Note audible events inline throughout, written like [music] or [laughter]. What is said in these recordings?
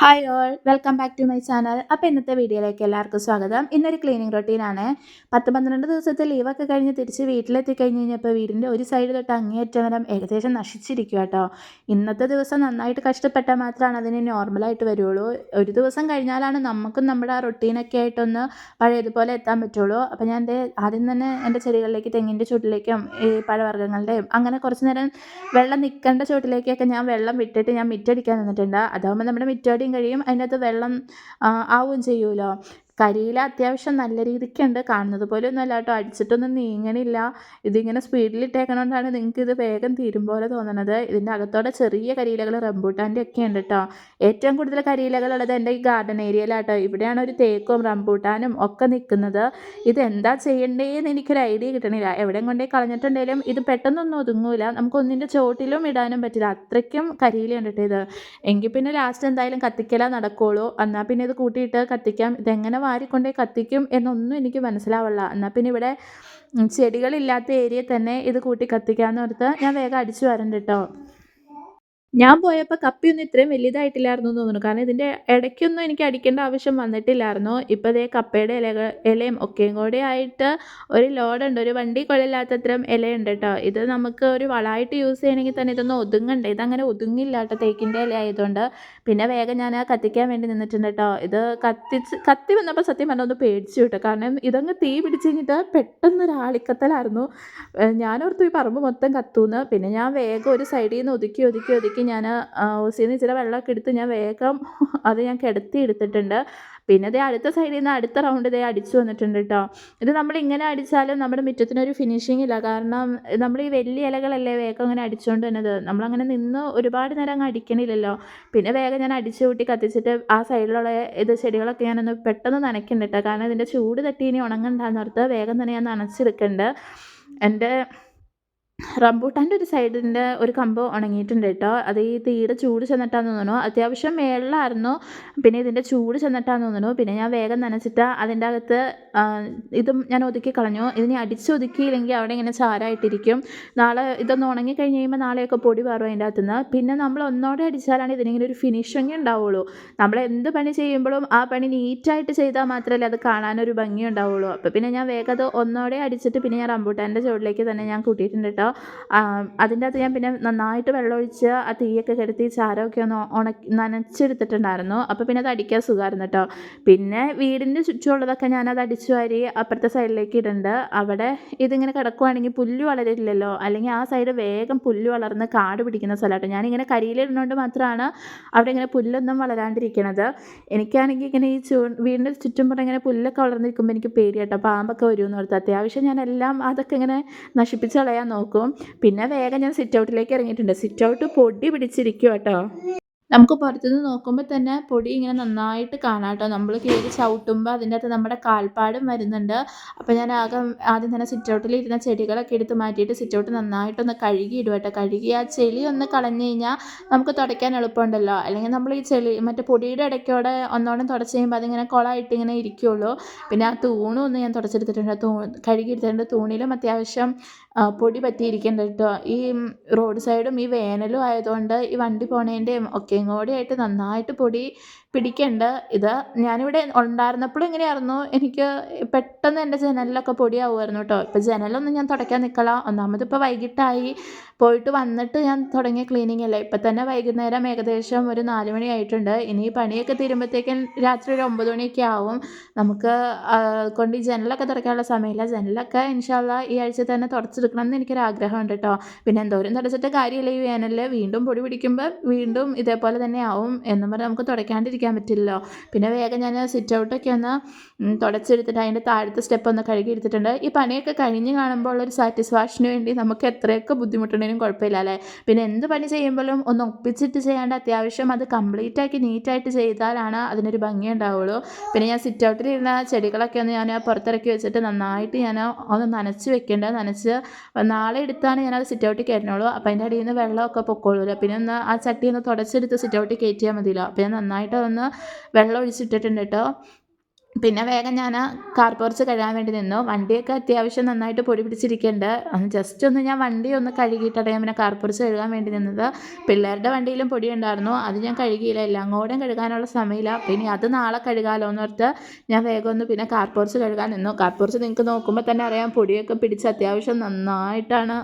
Hi all welcome back to my channel അപ്പോൾ ഇന്നത്തെ വീഡിയോയിലേക്ക് എല്ലാവർക്കും സ്വാഗതം. ഇന്നൊരു ക്ലീനിങ് റൊട്ടീനാണ് പത്ത് പന്ത്രണ്ട് ദിവസത്തെ ലീവൊക്കെ കഴിഞ്ഞ് തിരിച്ച് വീട്ടിലെത്തി കഴിഞ്ഞ് കഴിഞ്ഞപ്പോൾ വീടിന്റെ ഒരു സൈഡ് തൊട്ട് അങ്ങേയറ്റം ഏകദേശം നശിച്ചിരിക്കും കേട്ടോ ഇന്നത്തെ ദിവസം നന്നായിട്ട് കഷ്ടപ്പെട്ടാൽ മാത്രമാണ് അതിന് നോർമലായിട്ട് വരുള്ളൂ. ഒരു ദിവസം കഴിഞ്ഞാലാണ് നമുക്കും നമ്മുടെ ആ റൊട്ടീനൊക്കെ ആയിട്ടൊന്ന് പഴയതുപോലെ എത്താൻ പറ്റുള്ളൂ. അപ്പോൾ ഞാൻ എന്റെ ആദ്യം തന്നെ എന്റെ ചെടികളിലേക്ക് തെങ്ങിന്റെ ചുവട്ടിലേക്കും ഈ പഴവർഗങ്ങളുടെയും അങ്ങനെ കുറച്ച് നേരം വെള്ളം നിൽക്കേണ്ട ചുവട്ടിലേക്കൊക്കെ ഞാൻ വെള്ളം വിട്ടിട്ട് ഞാൻ മിറ്റടിക്കാൻ നിന്നിട്ടുണ്ട്. അതാകുമ്പോൾ നമ്മുടെ മിറ്റടി കഴിയും അതിനകത്ത് വെള്ളം ആവുകയും ചെയ്യുമല്ലോ. കരിയില അത്യാവശ്യം നല്ല രീതിക്കുണ്ട്. കാണുന്നത് പോലെ ഒന്നും അല്ല കേട്ടോ. അടിച്ചിട്ടൊന്നും നീങ്ങണില്ല. ഇതിങ്ങനെ സ്പീഡിലിട്ടേക്കണോണ്ടാണ് നിങ്ങൾക്ക് ഇത് വേഗം തീരും പോലെ തോന്നണത്. ഇതിന്റെ അകത്തോടെ ചെറിയ കരിയിലകൾ റംബൂട്ടാന്റെ ഒക്കെ ഉണ്ട് കേട്ടോ. ഏറ്റവും കൂടുതൽ കരിയിലകളുള്ളത് എന്റെ ഈ ഗാർഡൻ ഏരിയയിലാട്ടോ ഇവിടെയാണ് ഒരു തേക്കും റംബൂട്ടാനും ഒക്കെ നിൽക്കുന്നത്. ഇത് എന്താ ചെയ്യേണ്ടതെന്ന് എനിക്കൊരു ഐഡിയ കിട്ടണില്ല. എവിടെയും കൊണ്ടേ കളഞ്ഞിട്ടുണ്ടെങ്കിലും ഇത് പെട്ടെന്നൊന്നും ഒതുങ്ങൂല. നമുക്കൊന്നിന്റെ ചോട്ടിലും ഇടാനും പറ്റില്ല. അത്രയ്ക്കും കരിയില കണ്ടിട്ട് ഇത്. എങ്കിൽ പിന്നെ ലാസ്റ്റ് എന്തായാലും കത്തിക്കല നടക്കുള്ളൂ. എന്നാൽ പിന്നെ ഇത് കൂട്ടിയിട്ട് കത്തിക്കാം. ഇതെങ്ങനെ വാരിക്കൊണ്ടേ കത്തിക്കും എന്നൊന്നും എനിക്ക് മനസ്സിലാവില്ല. എന്നാൽ പിന്നെ ഇവിടെ ചെടികളില്ലാത്ത ഏരിയ തന്നെ ഇത് കൂട്ടി കത്തിക്കാമെന്ന് ഓർത്ത് ഞാൻ വേഗം അടിച്ചു വരണ്ട കേട്ടോ ഞാൻ പോയപ്പോൾ കപ്പിയൊന്നും ഇത്രയും വലിയതായിട്ടില്ലായിരുന്നു എന്ന് തോന്നുന്നു. കാരണം ഇതിന്റെ ഇടയ്ക്കൊന്നും എനിക്ക് അടിക്കേണ്ട ആവശ്യം വന്നിട്ടില്ലായിരുന്നു. ഇപ്പോൾ ഇതേ കപ്പയുടെ ഇലകൾ ഇലയും ഒക്കെയും കൂടെ ആയിട്ട് ഒരു ലോഡുണ്ട്. ഒരു വണ്ടി കൊള്ളില്ലാത്തത്രയും ഇലയുണ്ട് കേട്ടോ ഇത് നമുക്ക് ഒരു വളമായിട്ട് യൂസ് ചെയ്യണമെങ്കിൽ തന്നെ ഇതൊന്നും ഒതുങ്ങണ്ട. ഇതങ്ങനെ ഒതുങ്ങില്ല കേട്ടോ തേക്കിന്റെ ഇല ആയതുകൊണ്ട് പിന്നെ വേഗം ഞാൻ കത്തിക്കാൻ വേണ്ടി നിന്നിട്ടുണ്ട് കേട്ടോ ഇത് കത്തിച്ച് കത്തി വന്നപ്പോൾ സത്യം പറഞ്ഞാൽ ഒന്ന് പേടിച്ചു കേട്ടോ കാരണം ഇതങ്ങ് തീ പിടിച്ച് കഴിഞ്ഞിട്ട് പെട്ടെന്ന് ഒരു ആളിക്കത്തലായിരുന്നു. ഞാനോർത്തു ഈ പറമ്പ് മൊത്തം കത്തൂന്ന്. പിന്നെ ഞാൻ വേഗം ഒരു സൈഡിൽ നിന്ന് ഒതുക്കി ഒതുക്കി ഒതുക്കി ഞാൻ ഓസിയിൽ നിന്ന് ഇച്ചിരി വെള്ളമൊക്കെ എടുത്ത് ഞാൻ വേഗം [laughs] അത് ഞാൻ കിടത്തി എടുത്തിട്ടുണ്ട്. പിന്നെ ഇതേ അടുത്ത സൈഡിൽ നിന്ന് അടുത്ത റൗണ്ട് ഇതേ അടിച്ചു വന്നിട്ടുണ്ട് കേട്ടോ ഇത് നമ്മൾ ഇങ്ങനെ അടിച്ചാലും നമ്മുടെ മുറ്റത്തിനൊരു ഫിനിഷിംഗ് ഇല്ല. കാരണം നമ്മൾ ഈ വലിയ ഇലകളല്ലേ വേഗം അങ്ങനെ അടിച്ചുകൊണ്ട് തന്നത് നമ്മളങ്ങനെ നിന്ന് ഒരുപാട് നേരം അങ്ങ് അടിക്കണില്ലല്ലോ. പിന്നെ വേഗം ഞാൻ അടിച്ചു കൂട്ടി കത്തിച്ചിട്ട് ആ സൈഡിലുള്ള ഇത് ചെടികളൊക്കെ ഞാനൊന്ന് പെട്ടെന്ന് നനയ്ക്കുന്നുണ്ട് കാരണം ഇതിന്റെ ചൂട് തട്ടി ഇനി ഉണങ്ങണ്ടെന്നോർത്ത് വേഗം തന്നെ ഞാൻ നനച്ചെടുക്കുന്നുണ്ട് എന്റെ റംബൂട്ടാന്റെ ഒരു സൈഡിന്റെ ഒരു കമ്പ് ഉണങ്ങിയിട്ടുണ്ട് കേട്ടോ. അത് ഈ തീരെ ചൂട് ചെന്നിട്ടാന്ന് തോന്നുന്നു. അത്യാവശ്യം മേളിലായിരുന്നു. പിന്നെ ഇതിന്റെ ചൂട് ചെന്നിട്ടാന്ന് തോന്നുന്നു. പിന്നെ ഞാൻ വേഗം നനച്ചിട്ട് അതിന്റെ അകത്ത് ഇതും ഞാൻ ഒതുക്കി കളഞ്ഞു. ഇതിനെ അടിച്ചൊതുക്കിയില്ലെങ്കിൽ അവിടെ ഇങ്ങനെ ചാരായിട്ടിരിക്കും. നാളെ ഇതൊന്ന് ഉണങ്ങി കഴിഞ്ഞ് കഴിയുമ്പോൾ നാളെയൊക്കെ പൊടി പാറും അതിന്റെ അകത്തുനിന്ന്. പിന്നെ നമ്മൾ ഒന്നോടെ അടിച്ചാലാണ് ഇതിനിങ്ങനെ ഒരു ഫിനിഷിങ് ഉണ്ടാവുള്ളൂ. നമ്മൾ എന്ത് പണി ചെയ്യുമ്പോഴും ആ പണി നീറ്റായിട്ട് ചെയ്താൽ മാത്രമല്ലേ അത് കാണാനൊരു ഭംഗി ഉണ്ടാവുള്ളൂ അപ്പോൾ പിന്നെ ഞാൻ വേഗം അത് ഒന്നോടെ അടിച്ചിട്ട് പിന്നെ ഞാൻ റംബൂട്ടാന്റെ ചുവട്ടിലേക്ക് തന്നെ ഞാൻ കൂട്ടിയിട്ടുണ്ട് കേട്ടോ. അതിന്റെ അകത്ത് ഞാൻ പിന്നെ നന്നായിട്ട് വെള്ളമൊഴിച്ച് ആ തീയൊക്കെ കെടുത്തി ചാരമൊക്കെ ഒന്ന് ഉണക്കി നനച്ചെടുത്തിട്ടുണ്ടായിരുന്നു അപ്പോൾ പിന്നെ അത് അടിക്കാൻ സുഖമായിരുന്നു കേട്ടോ. പിന്നെ വീടിന്റെ ചുറ്റുമുള്ളതൊക്കെ ഞാനത് അടിച്ചു വാരി അപ്പുറത്തെ സൈഡിലേക്ക് ഇടുന്നുണ്ട് അവിടെ ഇതിങ്ങനെ കിടക്കുവാണെങ്കിൽ പുല്ല് വളരില്ലല്ലോ. അല്ലെങ്കിൽ ആ സൈഡ് വേഗം പുല്ല് വളർന്ന് കാട് പിടിക്കുന്ന സ്ഥലമാട്ടോ. ഞാനിങ്ങനെ കരിയിലിടുന്നതുകൊണ്ട് മാത്രമാണ് അവിടെ ഇങ്ങനെ പുല്ലൊന്നും വളരാണ്ടിരിക്കണത്. എനിക്കാണെങ്കിൽ ഇങ്ങനെ ഈ ചൂ വീടിന്റെ ചുറ്റും ഇങ്ങനെ പുല്ലൊക്കെ വളർന്നിരിക്കുമ്പോൾ എനിക്ക് പേടിയാട്ടോ. പാമ്പൊക്കെ വരുമെന്ന് ഓർത്ത്. അത്യാവശ്യം ഞാൻ എല്ലാം അതൊക്കെ ഇങ്ങനെ നശിപ്പിച്ച് കളയാൻ നോക്കും. ഉണ്ടാക്കും പിന്നെ വേഗം ഞാൻ സിറ്റ് ഔട്ടിലേക്ക് ഇറങ്ങിയിട്ടുണ്ട്. സിറ്റ് ഔട്ട് പൊടി പിടിച്ചിരിക്കും കേട്ടോ നമുക്ക് പുറത്തുനിന്ന് നോക്കുമ്പോൾ തന്നെ പൊടി ഇങ്ങനെ നന്നായിട്ട് കാണാം കേട്ടോ നമ്മൾ കയറി ചവിട്ടുമ്പോൾ അതിന്റെ അകത്ത് നമ്മുടെ കാൽപ്പാടും വരുന്നുണ്ട്. അപ്പോൾ ഞാൻ ആകെ ആദ്യം തന്നെ സിറ്റ് ഔട്ടിൽ ഇരുന്ന ചെടികളൊക്കെ എടുത്ത് മാറ്റിയിട്ട് സിറ്റ് ഔട്ട് നന്നായിട്ടൊന്ന് കഴുകി ഇടും കേട്ടോ കഴുകി ആ ചെളി ഒന്ന് കളഞ്ഞു കഴിഞ്ഞാൽ നമുക്ക് തുടയ്ക്കാൻ എളുപ്പമുണ്ടല്ലോ. അല്ലെങ്കിൽ നമ്മൾ ഈ ചെളി മറ്റേ പൊടിയുടെ ഇടയ്ക്കോടെ ഒന്നോണം തുടച്ച് കഴിയുമ്പോൾ അതിങ്ങനെ കുളമായിട്ട് ഇങ്ങനെ ഇരിക്കുകയുള്ളൂ പിന്നെ ആ തൂണും ഒന്ന് ഞാൻ തുടച്ചെടുത്തിട്ടുണ്ട്. തൂ കഴുകി എടുത്തിട്ടുണ്ട്. തൂണിലും അത്യാവശ്യം പൊടി പറ്റിയിരിക്കുന്നുണ്ട് കേട്ടോ ഈ റോഡ് സൈഡും ഈ വേനലും ആയതുകൊണ്ട് ഈ വണ്ടി പോണേന്റെയും ഒക്കെയും കൂടി ആയിട്ട് നന്നായിട്ട് പൊടി പിടിക്കേണ്ട. ഇത് ഞാനിവിടെ ഉണ്ടായിരുന്നപ്പോഴും ഇങ്ങനെയായിരുന്നു. എനിക്ക് പെട്ടെന്ന് എന്റെ ജനലിലൊക്കെ പൊടിയാവുമായിരുന്നു കേട്ടോ ഇപ്പോൾ ജനലൊന്നും ഞാൻ തുടയ്ക്കാൻ നിൽക്കല ഒന്നാമത് ഇപ്പോൾ വൈകിട്ടായി. പോയിട്ട് വന്നിട്ട് ഞാൻ തുടങ്ങിയ ക്ലീനിങ് അല്ലേ? ഇപ്പം തന്നെ വൈകുന്നേരം ഏകദേശം ഒരു നാല് മണി ആയിട്ടുണ്ട്. ഇനി പണിയൊക്കെ തീരുമ്പോഴത്തേക്കും രാത്രി ഒരു ഒമ്പത് മണിയൊക്കെ ആവും. നമുക്ക് കൊണ്ട് ഈ ജനലൊക്കെ തുറക്കാനുള്ള സമയമില്ല. ജനലൊക്കെ ഇൻഷാല്ല ഈ ആഴ്ച തന്നെ തുടച്ചെടുക്കണം എന്ന് എനിക്കൊരു ആഗ്രഹമുണ്ട് കേട്ടോ പിന്നെ എന്തോരം തുടച്ചിട്ട് കാര്യമില്ല ഈ വേനലിൽ വീണ്ടും പൊടി പിടിക്കുമ്പോൾ വീണ്ടും ഇതേപോലെ തന്നെ ആവും എന്നും പറഞ്ഞാൽ നമുക്ക് തുടയ്ക്കാണ്ടിരിക്കാൻ പറ്റില്ലല്ലോ. പിന്നെ വേഗം ഞാൻ സിറ്റ് ഔട്ടൊക്കെ ഒന്ന് തുടച്ചെടുത്തിട്ട് അതിന്റെ താഴത്തെ സ്റ്റെപ്പ് ഒന്ന് കഴുകി എടുത്തിട്ടുണ്ട് ഈ പണിയൊക്കെ കഴിഞ്ഞ് കാണുമ്പോൾ ഒരു സാറ്റിസ്ഫാക്ഷന് വേണ്ടി നമുക്ക് എത്രയൊക്കെ ബുദ്ധിമുട്ടുണ്ടെങ്കിലും കുഴപ്പമില്ല അല്ലേ? പിന്നെ എന്ത് പണി ചെയ്യുമ്പോഴും ഒന്ന് ഒപ്പിച്ചിട്ട് ചെയ്യാണ്ട് അത്യാവശ്യം അത് കംപ്ലീറ്റ് ആക്കി നീറ്റായിട്ട് ചെയ്താലാണ് അതിനൊരു ഭംഗി ഉണ്ടാവുള്ളൂ. പിന്നെ ഞാൻ സിറ്റ് ഔട്ടിലിരുന്ന ചെടികളൊക്കെ ഒന്ന് ഞാൻ പുറത്തിറക്കി വെച്ചിട്ട് നന്നായിട്ട് ഞാൻ ഒന്ന് നനച്ച് വെക്കേണ്ടത് നനച്ച് നാളെ എടുത്താണ് ഞാനത് സിറ്റ് ഔട്ടിൽ കയറ്റണുള്ളൂ അപ്പോൾ അതിന്റെ അടിയിൽ നിന്ന് വെള്ളമൊക്കെ പൊക്കോളൂല്ലോ പിന്നെ ഒന്ന് ആ ചട്ടി ഒന്ന് തുടച്ചെടുത്ത് സിറ്റ് ഔട്ടിൽ കയറ്റിയാൽ മതിയല്ലോ. അപ്പോൾ ഞാൻ നന്നായിട്ട് ഒന്ന് വെള്ളം ഒഴിച്ചിട്ടിട്ടുണ്ട് കേട്ടോ. പിന്നെ വേഗം ഞാൻ കാർ പോർച്ച് കഴുകാൻ വേണ്ടി നിന്നു. വണ്ടിയൊക്കെ അത്യാവശ്യം നന്നായിട്ട് പൊടി പിടിച്ചിരിക്കേണ്ട. ജസ്റ്റ് ഒന്ന് ഞാൻ വണ്ടി ഒന്ന് കഴുകിയിട്ടാണ് ഞാൻ പിന്നെ കാർ പോർച്ച് കഴുകാൻ വേണ്ടി നിന്നത്. പിള്ളേരുടെ വണ്ടിയിലും പൊടി ഉണ്ടായിരുന്നു. അത് ഞാൻ കഴുകിയില്ല. എല്ലാം കൂടെ കഴുകാനുള്ള സമയമില്ല. പിന്നെ അത് നാളെ കഴുകാമല്ലോ എന്നോർത്ത് ഞാൻ വേഗം ഒന്ന് പിന്നെ കാർ പോർച്ച് കഴുകാൻ നിന്നു. കാർ പോർച്ച് നിങ്ങൾക്ക് നോക്കുമ്പോൾ തന്നെ അറിയാം പൊടിയൊക്കെ പിടിച്ച് അത്യാവശ്യം നന്നായിട്ടാണ്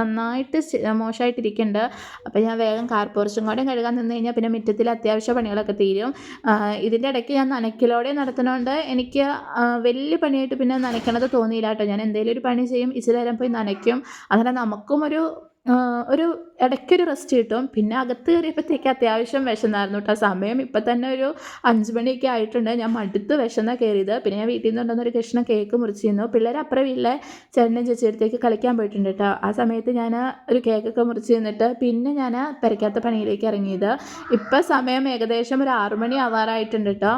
നന്നായിട്ട് മോശമായിട്ടിരിക്കുന്നുണ്ട് അപ്പോൾ ഞാൻ വേഗം കാർ പോർച്ചും കൂടെ കഴുകാൻ നിന്ന് കഴിഞ്ഞാൽ പിന്നെ മുറ്റത്തിൽ അത്യാവശ്യ പണികളൊക്കെ തീരും. ആ, ഇതിന്റെ ഇടയ്ക്ക് ഞാൻ നനയ്ക്കലോടെ നടത്തുന്നതുകൊണ്ട് എനിക്ക് വലിയ പണിയായിട്ട് പിന്നെ നനയ്ക്കണത് തോന്നിയില്ല കേട്ടോ. ഞാൻ എന്തെങ്കിലും ഒരു പണി ചെയ്യും ഇച്ചിരി നേരം പോയി നനയ്ക്കും. അങ്ങനെ നമുക്കും ഒരു ഒരു ഇടയ്ക്കൊരു റെസ്റ്റ് കിട്ടും. പിന്നെ അകത്ത് കയറിയപ്പോഴത്തേക്ക് അത്യാവശ്യം വിശന്നായിരുന്നു കേട്ടോ സമയം ഇപ്പം തന്നെ ഒരു അഞ്ച് മണിയൊക്കെ ആയിട്ടുണ്ട്. ഞാൻ മടുത്ത് വിശന്ന കയറിയത്. പിന്നെ ഞാൻ വീട്ടിൽ നിന്ന് ഒരു കൃഷ്ണ കേക്ക് മുറിച്ചിരുന്നു. പിള്ളേർ അപ്പുറം വീട്ടിലെ ചേട്ടനും ചേച്ചിയടുത്തേക്ക് കളിക്കാൻ പോയിട്ടുണ്ട് കേട്ടോ ആ സമയത്ത് ഞാൻ ഒരു കേക്കൊക്കെ മുറിച്ച് നിന്നിട്ട് പിന്നെ ഞാൻ പെരക്കാത്ത പണിയിലേക്ക് ഇറങ്ങിയത്. ഇപ്പം സമയം ഏകദേശം ഒരു ആറു മണി ആവാറായിട്ടുണ്ട് കേട്ടോ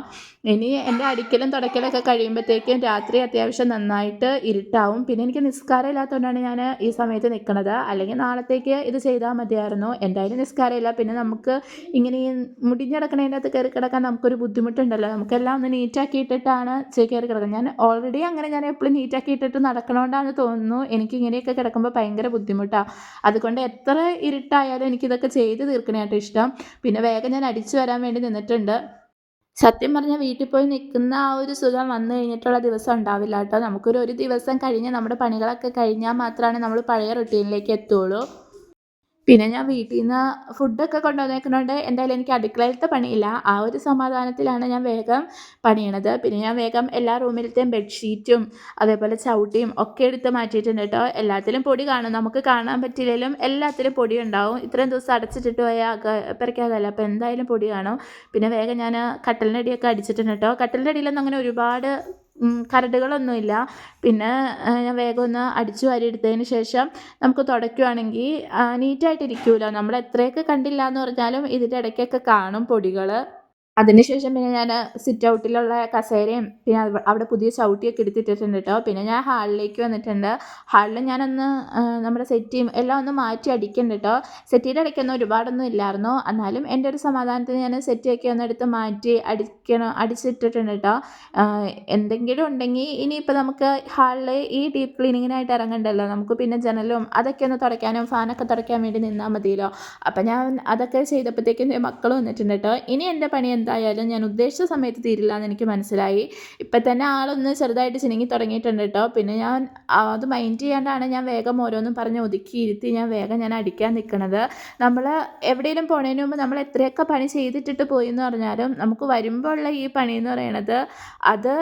ഇനി എന്റെ അടിക്കലും തുടക്കലൊക്കെ കഴിയുമ്പോഴത്തേക്കും രാത്രി അത്യാവശ്യം നന്നായിട്ട് ഇരുട്ടാവും. പിന്നെ എനിക്ക് നിസ്കാരം ഇല്ലാത്തതുകൊണ്ടാണ് ഞാൻ ഈ സമയത്ത് നിൽക്കുന്നത് അല്ലെങ്കിൽ നാളത്തേക്ക് ഇത് ചെയ്താൽ മതിയായിരുന്നു. എന്തായാലും നിസ്കാരമില്ല. പിന്നെ നമുക്ക് ഇങ്ങനെ ഈ മുടിഞ്ഞിടക്കണതിന്റെ അകത്ത് കയറി കിടക്കാൻ നമുക്കൊരു ബുദ്ധിമുട്ടുണ്ടല്ലോ. നമുക്കെല്ലാം ഒന്ന് നീറ്റാക്കി ഇട്ടിട്ടാണ് കയറി കിടക്കുന്നത്. ഞാൻ ഓൾറെഡി അങ്ങനെ ഞാൻ എപ്പോഴും നീറ്റാക്കി ഇട്ടിട്ട് നടക്കണോണ്ടാണ് തോന്നുന്നു. എനിക്ക് ഇങ്ങനെയൊക്കെ കിടക്കുമ്പോൾ ഭയങ്കര ബുദ്ധിമുട്ടാണ് അതുകൊണ്ട് എത്ര ഇരുട്ടായാലും എനിക്കിതൊക്കെ ചെയ്ത് തീർക്കണേട്ടോ ഇഷ്ടം. പിന്നെ വേഗം ഞാൻ അടിച്ചു വരാൻ വേണ്ടി നിന്നിട്ടുണ്ട്. സത്യം പറഞ്ഞാൽ വീട്ടിൽ പോയി നിൽക്കുന്ന ആ ഒരു സുഖം വന്നു കഴിഞ്ഞിട്ടുള്ള ദിവസം ഉണ്ടാവില്ല കേട്ടോ. നമുക്കൊരു ഒരു ദിവസം കഴിഞ്ഞ് നമ്മുടെ പണികളൊക്കെ കഴിഞ്ഞാൽ മാത്രമാണ് നമ്മൾ പഴയ റൊട്ടീനിലേക്ക് എത്തുള്ളൂ. പിന്നെ ഞാൻ വീട്ടിൽ നിന്ന് ഫുഡൊക്കെ കൊണ്ടുവന്നേക്കുന്നതുകൊണ്ട് എന്തായാലും എനിക്ക് അടുക്കളയിലത്തെ പണിയില്ല. ആ ഒരു സമാധാനത്തിലാണ് ഞാൻ വേഗം പണിയണത്. പിന്നെ ഞാൻ വേഗം എല്ലാ റൂമിലത്തെയും ബെഡ്ഷീറ്റും അതേപോലെ ചവിട്ടിയും ഒക്കെ എടുത്ത് മാറ്റിയിട്ടുണ്ട് കേട്ടോ. എല്ലാത്തിലും പൊടി കാണും. നമുക്ക് കാണാൻ പറ്റില്ലെങ്കിലും എല്ലാത്തിലും പൊടി ഉണ്ടാവും. ഇത്രയും ദിവസം അടച്ചിട്ടിട്ട് പോയാൽ അക അപ്പോൾ എന്തായാലും പൊടി കാണും. പിന്നെ വേഗം ഞാൻ കട്ടലിന്റെ അടിയൊക്കെ അടിച്ചിട്ടുണ്ട് കേട്ടോ. കട്ടലിന്റെ അടിയിലൊന്നും അങ്ങനെ ഒരുപാട് കരടുകളൊന്നുമില്ല. പിന്നെ ഞാൻ വേഗം ഒന്ന് അടിച്ചു വാരി എടുത്തതിന് ശേഷം നമുക്ക് തുടയ്ക്കുവാണെങ്കിൽ നീറ്റായിട്ടിരിക്കുമല്ലോ നമ്മൾ എത്രയൊക്കെ കണ്ടില്ല എന്ന് പറഞ്ഞാലും ഇതിന്റെ ഇടയ്ക്കൊക്കെ കാണും പൊടികൾ അതിനുശേഷം പിന്നെ ഞാൻ സിറ്റ് ഔട്ടിലുള്ള കസേരയും പിന്നെ അവിടെ പുതിയ ചവിട്ടിയൊക്കെ എടുത്തിട്ടിട്ടുണ്ട് കേട്ടോ പിന്നെ ഞാൻ ഹാളിലേക്ക് വന്നിട്ടുണ്ട്. ഹാളിൽ ഞാനൊന്ന് നമ്മുടെ സെറ്റിയും എല്ലാം ഒന്ന് മാറ്റി അടിക്കുന്നുണ്ട് കേട്ടോ സെറ്റിയുടെ ഇടയ്ക്കൊന്നും ഒരുപാടൊന്നും ഇല്ലായിരുന്നു. എന്നാലും എന്റെ ഒരു സമാധാനത്തിന് ഞാൻ സെറ്റിയൊക്കെ ഒന്ന് എടുത്ത് മാറ്റി അടിക്കണം അടിച്ചിട്ടിട്ടുണ്ട് കേട്ടോ എന്തെങ്കിലും ഉണ്ടെങ്കിൽ ഇനിയിപ്പോൾ നമുക്ക് ഹാളിൽ ഈ ഡീപ്പ് ക്ലീനിങ്ങിനായിട്ട് ഇറങ്ങണ്ടല്ലോ. നമുക്ക് പിന്നെ ജനലും അതൊക്കെ ഒന്ന് തുടയ്ക്കാനും ഫാനൊക്കെ തുടയ്ക്കാൻ വേണ്ടി നിന്നാൽ മതിയല്ലോ. അപ്പം ഞാൻ അതൊക്കെ ചെയ്തപ്പോഴത്തേക്കും മക്കൾ വന്നിട്ടുണ്ട് കേട്ടോ ഇനി എന്റെ പണി എന്തായാലും ഞാൻ ഉദ്ദേശിച്ച സമയത്ത് തീരില്ല എന്ന് എനിക്ക് മനസ്സിലായി. ഇപ്പം തന്നെ ആളൊന്ന് ചെറുതായിട്ട് ചിനുങ്ങി തുടങ്ങിയിട്ടുണ്ട് കേട്ടോ പിന്നെ ഞാൻ അത് മൈൻഡ് ചെയ്യാണ്ടാണ് ഞാൻ വേഗം ഓരോന്നും പറഞ്ഞ് ഒതുക്കി ഇരുത്തി ഞാൻ വേഗം ഞാൻ അടിക്കാൻ നിൽക്കുന്നത് നമ്മൾ എവിടെയെങ്കിലും പോണതിന് മുമ്പ് നമ്മൾ എത്രയൊക്കെ പണി ചെയ്തിട്ടിട്ട് പോയി എന്ന് പറഞ്ഞാലും നമുക്ക് വരുമ്പോൾ ഉള്ള ഈ പണി എന്ന് പറയണത് അത്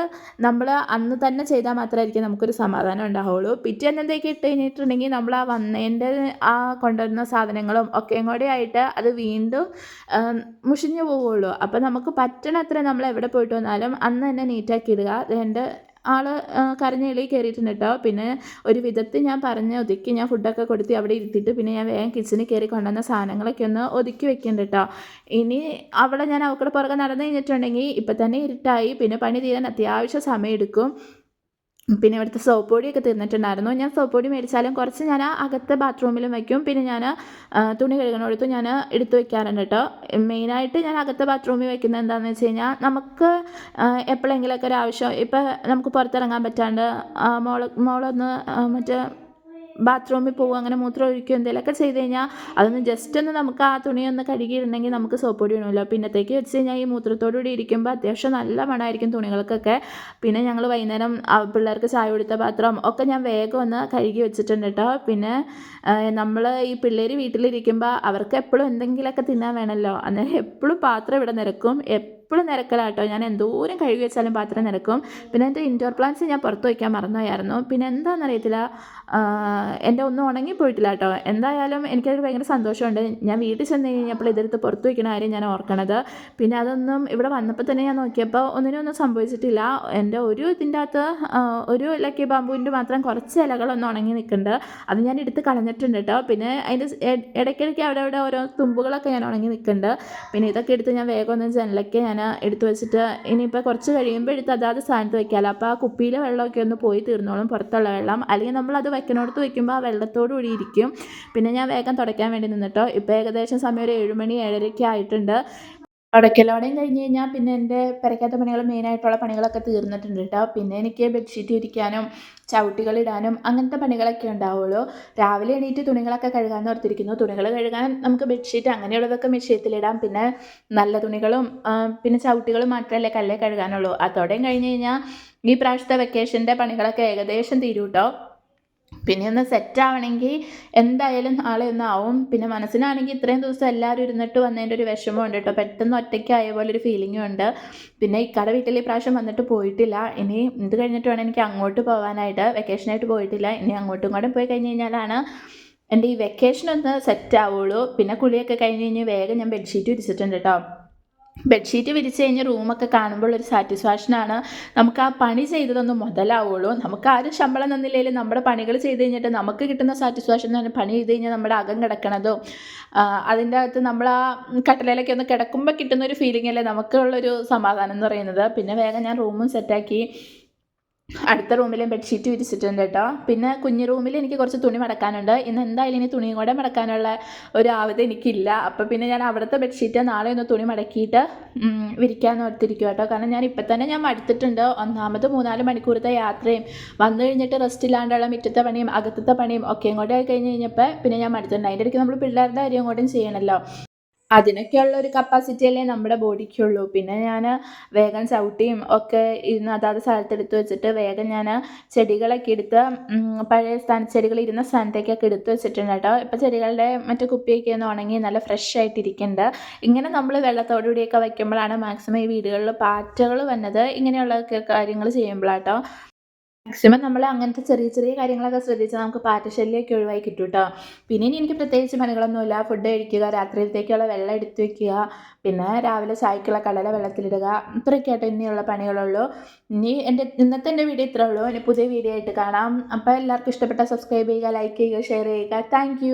നമ്മൾ അന്ന് തന്നെ ചെയ്താൽ മാത്രമായിരിക്കും നമുക്കൊരു സമാധാനം ഉണ്ടാവുള്ളൂ. പിറ്റേ പിറ്റേന്നത്തേക്ക് ഇട്ട് കഴിഞ്ഞിട്ടുണ്ടെങ്കിൽ നമ്മൾ ആ വന്നതിന്റെ ആ കൊണ്ടുവരുന്ന സാധനങ്ങളും ഒക്കെയും കൂടെ ആയിട്ട് അത് വീണ്ടും മുഷിഞ്ഞു പോവുള്ളൂ. അപ്പോൾ നമുക്ക് പറ്റണത്ര നമ്മൾ എവിടെ പോയിട്ട് വന്നാലും അന്ന് തന്നെ നീറ്റാക്കി ഇടുക. എന്റെ ആൾ കരഞ്ഞെളി കയറിയിട്ടുണ്ട് കേട്ടോ പിന്നെ ഒരു വിധത്തിൽ ഞാൻ പറഞ്ഞ് ഒതുക്കി ഞാൻ ഫുഡൊക്കെ കൊടുത്ത് അവിടെ ഇരുത്തിയിട്ട് പിന്നെ ഞാൻ വേഗം കിച്ചണിൽ കയറി കൊണ്ടുവന്ന സാധനങ്ങളൊക്കെ ഒന്ന് ഒതുക്കി വെക്കുന്നുണ്ട് കേട്ടോ ഇനി അവിടെ ഞാൻ അവക്കടെ പുറകെ നടന്നു കഴിഞ്ഞിട്ടുണ്ടെങ്കിൽ ഇപ്പം തന്നെ ഇരുട്ടായി. പിന്നെ പണി തീരാൻ അത്യാവശ്യം സമയം എടുക്കും പിന്നെ ഇവിടുത്തെ സോപ്പ് പൊടിയൊക്കെ തിന്നിട്ടുണ്ടായിരുന്നു. ഞാൻ സോപ്പ് പൊടി മേടിച്ചാലും കുറച്ച് ഞാൻ അകത്തെ ബാത്റൂമിലും വയ്ക്കും പിന്നെ ഞാൻ തുണി കഴുകണോടത്ത് ഞാൻ എടുത്തു വെക്കാറുണ്ട് കേട്ടോ. മെയിനായിട്ട് ഞാൻ അകത്തെ ബാത്റൂമിൽ വെക്കുന്നത് എന്താണെന്ന് വെച്ച് കഴിഞ്ഞാൽ നമുക്ക് എപ്പോഴെങ്കിലുമൊക്കെ ഒരു ആവശ്യം ഇപ്പം നമുക്ക് പുറത്തിറങ്ങാൻ പറ്റാണ്ട് മോൾ മോളൊന്ന് മറ്റേ ബാത്റൂമിൽ പോകും അങ്ങനെ മൂത്രം ഒഴിക്കുകയോ എന്തെങ്കിലുമൊക്കെ ചെയ്ത് കഴിഞ്ഞാൽ അതൊന്ന് ജസ്റ്റ് ഒന്ന് നമുക്ക് ആ തുണി ഒന്ന് നമുക്ക് സോപ്പ് പൊടി ഇടണമല്ലോ. പിന്നത്തേക്ക് വെച്ച് കഴിഞ്ഞാൽ ഈ മൂത്രത്തോടു കൂടി ഇരിക്കുമ്പോൾ അത്യാവശ്യം നല്ല മണമായിരിക്കും തുണികൾക്കൊക്കെ. പിന്നെ ഞങ്ങൾ വൈകുന്നേരം പിള്ളേർക്ക് ചായ കൊടുത്ത പാത്രം ഒക്കെ ഞാൻ വേഗം ഒന്ന് കഴുകി വെച്ചിട്ടുണ്ട് കേട്ടോ. പിന്നെ നമ്മൾ ഈ പിള്ളേർ വീട്ടിലിരിക്കുമ്പോൾ അവർക്ക് എപ്പോഴും എന്തെങ്കിലുമൊക്കെ തിന്നാൻ വേണമല്ലോ. അന്നേരം എപ്പോഴും പാത്രം ഇവിടെ നിരക്കും എപ്പോഴും നിരക്കലാട്ടോ. ഞാൻ എന്തോരം കഴുകി വെച്ചാലും പാത്രം നിരക്കും. പിന്നെ എന്റെ ഇൻഡോർ പ്ലാന്റ്സ് ഞാൻ പുറത്ത് വയ്ക്കാൻ മറന്നുപോയായിരുന്നു. പിന്നെ എന്താണെന്നറിയത്തില്ല എന്റെ ഒന്നും ഉണങ്ങിപ്പോയിട്ടില്ല കേട്ടോ എന്തായാലും എനിക്കതിൽ ഭയങ്കര സന്തോഷമുണ്ട്. ഞാൻ വീട്ടിൽ ചെന്ന് കഴിഞ്ഞപ്പോൾ ഇതെടുത്ത് പുറത്ത് വയ്ക്കണ കാര്യം ഞാൻ ഓർക്കണത്. പിന്നെ അതൊന്നും ഇവിടെ വന്നപ്പോൾ തന്നെ ഞാൻ നോക്കിയപ്പോൾ ഒന്നിനും ഒന്നും സംഭവിച്ചിട്ടില്ല. എന്റെ ഒരു ഇതിന്റെ അകത്ത് ഒരു ലക്കി ബാമ്പുവിന്റെ മാത്രം കുറച്ച് ഇലകളൊന്നും ഉണങ്ങി നിൽക്കുന്നുണ്ട്. അത് ഞാൻ എടുത്ത് കളഞ്ഞിട്ടുണ്ട് കേട്ടോ. പിന്നെ അതിന്റെ ഇടയ്ക്കിടയ്ക്ക് അവിടെ അവിടെ ഓരോ തുമ്പുകളൊക്കെ ഞാൻ ഉണങ്ങി നിൽക്കുന്നുണ്ട്. പിന്നെ ഇതൊക്കെ എടുത്ത് ഞാൻ വേഗം ഒന്ന് ജനലൊക്കെ ഞാൻ എടുത്ത് വെച്ചിട്ട് ഇനിയിപ്പോൾ കുറച്ച് കഴിയുമ്പോൾ എടുത്ത് അതാത് സ്ഥാനത്ത് വെക്കാമല്ലോ അപ്പോൾ ആ കുപ്പിയിലെ വെള്ളമൊക്കെ ഒന്ന് പോയി തീർന്നോളും പുറത്തുള്ള വെള്ളം. അല്ലെങ്കിൽ നമ്മൾ അത് വെക്കണോടത്ത് വെക്കുമ്പോൾ ആ വെള്ളത്തോടുകൂടി ഇരിക്കും. പിന്നെ ഞാൻ വേഗം തുടയ്ക്കാൻ വേണ്ടി നിന്നിട്ടോ. ഇപ്പോൾ ഏകദേശം സമയം ഒരു ഏഴുമണി ഏഴരയ്ക്ക് ആയിട്ടുണ്ട്. തുടയ്ക്കലോടെയും കഴിഞ്ഞ് കഴിഞ്ഞാൽ പിന്നെ എന്റെ പെരക്കാത്ത പണികൾ മെയിനായിട്ടുള്ള പണികളൊക്കെ തീർന്നിട്ടുണ്ട് കേട്ടോ. പിന്നെ എനിക്ക് ബെഡ്ഷീറ്റ് വിരിക്കാനും ചവിട്ടികൾ ഇടാനും അങ്ങനത്തെ പണികളൊക്കെ ഉണ്ടാവുള്ളൂ. രാവിലെ എണീറ്റ് തുണികളൊക്കെ കഴുകാൻ ഓർത്തിരിക്കുന്നു. തുണികൾ കഴുകാൻ നമുക്ക് ബെഡ്ഷീറ്റ് അങ്ങനെയുള്ളതൊക്കെ മെഷീനത്തിലിടാം പിന്നെ നല്ല തുണികളും പിന്നെ ചവിട്ടികളും മാത്രമല്ലേ കല്ലേ കഴുകാനുള്ളൂ. അതോടെയും കഴിഞ്ഞ് കഴിഞ്ഞാൽ ഈ പ്രാവശ്യത്തെ വെക്കേഷന്റെ പണികളൊക്കെ ഏകദേശം തീരും കേട്ടോ. പിന്നെ ഒന്ന് സെറ്റ് ആവണമെങ്കിൽ എന്തായാലും നാളെ ഒന്ന് ആവും. പിന്നെ മനസ്സിനാണെങ്കിൽ ഇത്രയും ദിവസം എല്ലാവരും ഇരുന്നിട്ട് വന്നതിന്റെ ഒരു വിഷമമുണ്ട് കേട്ടോ. പെട്ടെന്ന് ഒറ്റയ്ക്കായ പോലെ ഒരു ഫീലിംഗും ഉണ്ട്. പിന്നെ ഇക്കാടെ വീട്ടിൽ ഈ പ്രാവശ്യം വന്നിട്ട് പോയിട്ടില്ല. ഇനി ഇത് കഴിഞ്ഞിട്ട് വേണം എനിക്ക് അങ്ങോട്ട് പോകാനായിട്ട് വെക്കേഷനായിട്ട് പോയിട്ടില്ല. ഇനി അങ്ങോട്ടും കൂടെ പോയി കഴിഞ്ഞ് കഴിഞ്ഞാലാണ് എന്റെ ഈ വെക്കേഷൻ ഒന്ന് സെറ്റ് ആവുള്ളൂ. പിന്നെ കുളിയൊക്കെ കഴിഞ്ഞ് കഴിഞ്ഞ് വേഗം ഞാൻ ബെഡ്ഷീറ്റ് വിരിച്ചിട്ടുണ്ട് കേട്ടോ. ബെഡ്ഷീറ്റ് വിരിച്ച് കഴിഞ്ഞ് റൂമൊക്കെ കാണുമ്പോൾ ഒരു സാറ്റിസ്ഫാക്ഷനാണ് നമുക്ക് ആ പണി ചെയ്തതൊന്നും മുതലാവുള്ളൂ. നമുക്ക് ആരും ശമ്പളം തന്നില്ലെങ്കിലും നമ്മുടെ പണികൾ ചെയ്ത് കഴിഞ്ഞിട്ട് നമുക്ക് കിട്ടുന്ന സാറ്റിസ്ഫാക്ഷൻ എന്ന് പറഞ്ഞാൽ പണി ചെയ്ത് കഴിഞ്ഞാൽ നമ്മുടെ അകം കിടക്കണതോ. അതിന്റെ അകത്ത് നമ്മൾ ആ കട്ടിലയിലൊക്കെ ഒന്ന് കിടക്കുമ്പോൾ കിട്ടുന്ന ഒരു ഫീലിംഗ് അല്ലേ നമുക്കുള്ളൊരു സമാധാനം എന്ന് പറയുന്നത്. പിന്നെ വേഗം ഞാൻ റൂമും സെറ്റാക്കി അടുത്ത റൂമിലും ബെഡ്ഷീറ്റ് വിരിച്ചിട്ടുണ്ട് കേട്ടോ. പിന്നെ കുഞ്ഞു റൂമിൽ എനിക്ക് കുറച്ച് തുണി മടക്കാനുണ്ട്. ഇന്ന് എന്തായാലും ഇനി തുണിയും കൂടെ മടക്കാനുള്ള ഒരു ആവത് എനിക്കില്ല. അപ്പോൾ പിന്നെ ഞാൻ അവിടുത്തെ ബെഡ്ഷീറ്റ് നാളെ ഒന്ന് തുണി മടക്കിയിട്ട് വിരിക്കാൻ ഓർത്തിരിക്കും കേട്ടോ. കാരണം ഞാൻ ഇപ്പം തന്നെ ഞാൻ മടുത്തിട്ടുണ്ട്. ഒന്നാമത് മൂന്നാൽ മണിക്കൂറത്തെ യാത്രയും വന്നു കഴിഞ്ഞിട്ട് റെസ്റ്റ് ഇല്ലാണ്ടുള്ള മുറ്റത്തെ പണിയും അകത്തത്തെ പണിയും ഒക്കെ ഇങ്ങോട്ട് കഴിഞ്ഞ് കഴിഞ്ഞപ്പോൾ പിന്നെ ഞാൻ മടുത്തിട്ടുണ്ട്. അതിന്റെ ഇടയ്ക്ക് നമ്മൾ പിള്ളേരുടെ കാര്യം ഇങ്ങോട്ടും ചെയ്യണമല്ലോ അതിനൊക്കെയുള്ള ഒരു കപ്പാസിറ്റി അല്ലേ നമ്മുടെ ബോഡിക്കുള്ളൂ പിന്നെ ഞാൻ വേഗം ചവിട്ടിയും ഒക്കെ ഇരുന്ന് അതാത് സ്ഥലത്തെടുത്ത് വെച്ചിട്ട് വേഗം ഞാൻ ചെടികളൊക്കെ എടുത്ത് പഴയ സ്ഥാന ചെടികൾ ഇരുന്ന സ്ഥാനത്തേക്കൊക്കെ എടുത്ത് വെച്ചിട്ടുണ്ട് കേട്ടോ. ഇപ്പോൾ ചെടികളുടെ മറ്റു കുപ്പിയൊക്കെ ഒന്ന് ഉണങ്ങി നല്ല ഫ്രഷ് ആയിട്ടിരിക്കുന്നുണ്ട് ഇങ്ങനെ നമ്മൾ വെള്ളത്തോടുകൂടിയൊക്കെ വയ്ക്കുമ്പോഴാണ് മാക്സിമം ഈ വീടുകളിൽ പാറ്റകൾ വന്നത്. ഇങ്ങനെയുള്ള കാര്യങ്ങൾ ചെയ്യുമ്പോഴാട്ടോ. മാക്സിമം നമ്മൾ അങ്ങനത്തെ ചെറിയ ചെറിയ കാര്യങ്ങളൊക്കെ ശ്രദ്ധിച്ചാൽ നമുക്ക് പാറ്റശല്യമൊക്കെ ഒഴിവായി കിട്ടും കേട്ടോ പിന്നെ ഇനി എനിക്ക് പ്രത്യേകിച്ച് പണികളൊന്നുമില്ല. ഫുഡ് കഴിക്കുക രാത്രിയിലത്തേക്കുള്ള വെള്ളം എടുത്തു വെക്കുക പിന്നെ രാവിലെ ചായക്കുള്ള കടല വെള്ളത്തിലിടുക ഇത്രയൊക്കെ ആയിട്ട് ഇനിയുള്ള പണികളുള്ളൂ. ഇനി എന്റെ ഇന്നത്തെ എന്റെ വീഡിയോ ഇത്രേ ഉള്ളൂ. ഇനി പുതിയ വീഡിയോ ആയിട്ട് കാണാം. അപ്പോൾ എല്ലാവർക്കും ഇഷ്ടപ്പെട്ട സബ്സ്ക്രൈബ് ചെയ്യുക ലൈക്ക് ചെയ്യുക ഷെയർ ചെയ്യുക. താങ്ക്